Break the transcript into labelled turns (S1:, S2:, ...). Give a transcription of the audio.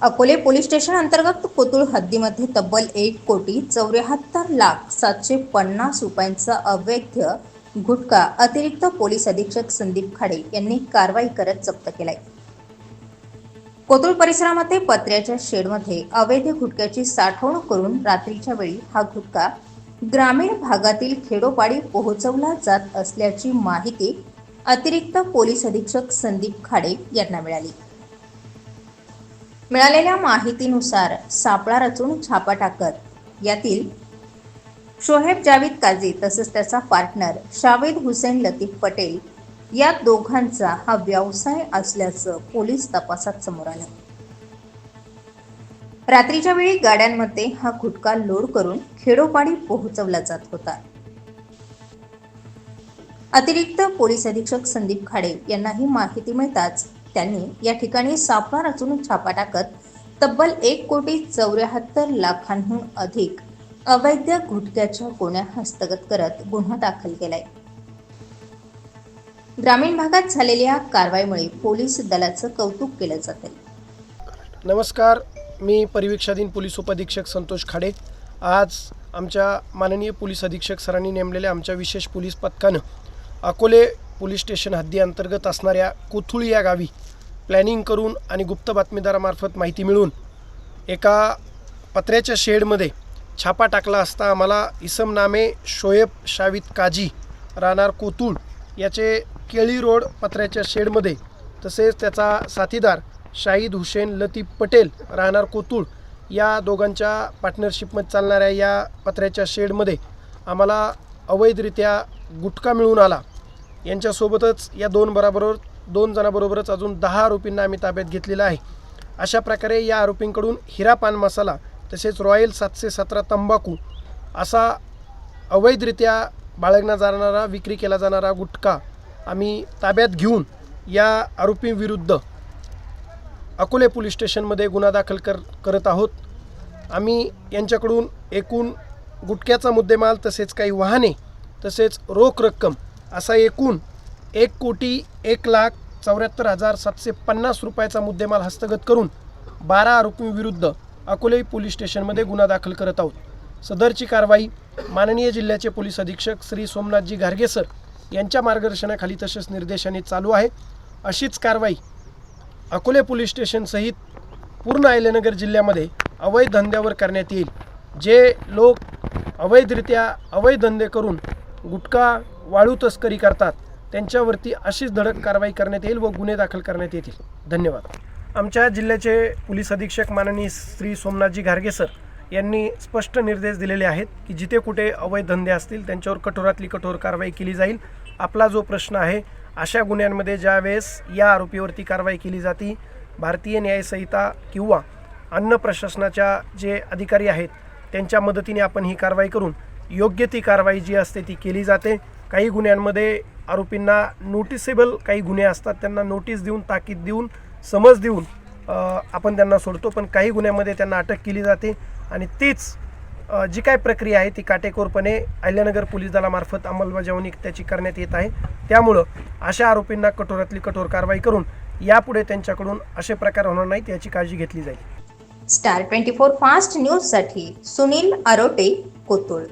S1: Akole police station अंतर्गत कोतुळ हद्दीमध्ये तब्बल एक कोटी चौऱ्याहत्तर लाख सातशे पन्नास रुपयांचा अवैध गुटखा अतिरिक्त पोलीस अधीक्षक संदीप खाडे यांनी कारवाई करत जप्त केलाय. कोतुळ परिसरामध्ये पत्र्याच्या शेडमध्ये अवैध गुटख्याची साठवणूक करून रात्रीच्या वेळी हा गुटखा ग्रामीण भागातील खेडोपाडी पोहोचवला जात असल्याची माहिती अतिरिक्त पोलीस अधीक्षक संदीप खाडे यांना मिळाली. मिळालेल्या माहितीनुसार सापळा रचून छापा टाकत यातील शोहेब जावेद काझी तसंच त्याचा पार्टनर शावेद हुसेन लतीफ पटेल या दोघांचा हा व्यवसाय असल्याचं पोलीस तपासात समोर आलं. रात्रीच्या वेळी गाड्यांमध्ये हा गुटखा लोड करून खेडोपाडी पोहोचवला जात होता. अतिरिक्त पोलीस अधीक्षक संदीप खाडे यांना ही माहिती मिळताच त्यांनी या ठिकाणी सापळा रचून छापा टाकत तब्बल एक कोटी चौऱ्याहत्तर लाखांहून अधिक अवैध गुटख्याच्या कोण्या हस्तगत करत गुन्हा दाखल केलाय. ग्रामीण भागात झालेल्या कारवाईमुळे पोलीस दलाचं कौतुक केलं जाते
S2: नमस्कार मी परिवीक्षाधीन पोलीस उपअधीक्षक संतोष खाडे. आज आमच्या माननीय पोलीस अधीक्षक सरांनी नेमलेल्या आमच्या विशेष पोलीस पथकानं अकोले पोलीस स्टेशन हद्दी अंतर्गत असणाऱ्या कोथुळी या गावी प्लॅनिंग करून आणि गुप्त बातमीदारामार्फत माहिती मिळून एका पत्र्याच्या शेडमध्ये छापा टाकला असता आम्हाला इसम नामे शोएब शावित काजी राहणार कोतुळ याचे केळी रोड पत्र्याच्या शेडमध्ये तसेच त्याचा साथीदार शाहिद हुसेन लतीफ पटेल राहणार कोतुळ या दोघांच्या पार्टनरशिपमध्ये चालणाऱ्या या पत्र्याच्या शेडमध्ये आम्हाला अवैधरित्या गुटखा मिळून आला. यांच्यासोबतच या दोन बराबरोबर दोन जणांबरोबरच अजून दहा आरोपींना आम्ही ताब्यात घेतलेला आहे. अशा प्रकारे या आरोपींकडून हिरा पान मसाला तसेच रॉयल सातशे सतरा तंबाखू असा अवैधरित्या बाळगला जाणारा विक्री केला जाणारा गुटखा आम्ही ताब्यात घेऊन या आरोपींविरुद्ध अकोले पोलीस स्टेशनमध्ये गुन्हा दाखल कर करत आहोत. आम्ही यांच्याकडून एकूण गुटख्याचा मुद्देमाल तसेच काही वाहने तसेच रोख रक्कम असा एकूण एक कोटी एक लाख चौऱ्याहत्तर हजार सातशे पन्नास रुपयाचा मुद्देमाल हस्तगत करून बारा आरोपींविरुद्ध अकोले पोलीस स्टेशनमध्ये गुन्हा दाखल करत आहोत. सदरची कारवाई माननीय जिल्ह्याचे पोलीस अधीक्षक श्री सोमनाथजी घारगेसर यांच्या मार्गदर्शनाखाली तसेच निर्देशाने चालू आहे. अशीच कारवाई अकोले पोलीस स्टेशनसहित पूर्ण अहिल्यानगर जिल्ह्यामध्ये अवैध धंद्यावर करण्यात येईल. जे लोक अवैधरित्या अवैध धंदे करून गुटखा वाळू तस्करी करतात. त्यांच्यावरती अशीच धडक कारवाई करण्यात येईल व गुन्हे दाखल करण्यात येतील. धन्यवाद. आमच्या जिल्ह्याचे पोलीस अधीक्षक माननीय श्री सोमनाथजी घारगे सर यांनी स्पष्ट निर्देश दिलेले आहेत की जिथे कुठे अवैध धंदे असतील त्यांच्यावर कठोरातली कठोर कारवाई केली जाईल. आपला जो प्रश्न आहे अशा गुन्ह्यांमध्ये ज्यावेळेस या आरोपीवरती कारवाई केली जाते भारतीय न्यायसंहिता किंवा अन्न प्रशासनाच्या जे अधिकारी आहेत त्यांच्या मदतीने आपण ही कारवाई करून योग्य ती कारवाई जी असते ती केली जाते. काही गुन्ह्यांमध्ये आरोपींना नोटिसेबल काही गुन्हे असतात. त्यांना नोटीस देऊन ताकीद देऊन समज देऊन आपण त्यांना सोडतो. पण काही गुन्ह्यामध्ये त्यांना अटक केली जाते. आणि तीच जी काय प्रक्रिया आहे ती काटेकोरपणे अहिल्यानगर पोलीस दलामार्फत अंमलबजावणी त्याची करण्यात येत आहे. त्यामुळं अशा आरोपींना कठोरातली कठोर कारवाई करून यापुढे त्यांच्याकडून असे प्रकार होणार नाहीत याची काळजी घेतली जाईल.
S1: स्टार ट्वेंटी फोर फास्ट न्यूजसाठी सुनील आरोटे कोतुळ.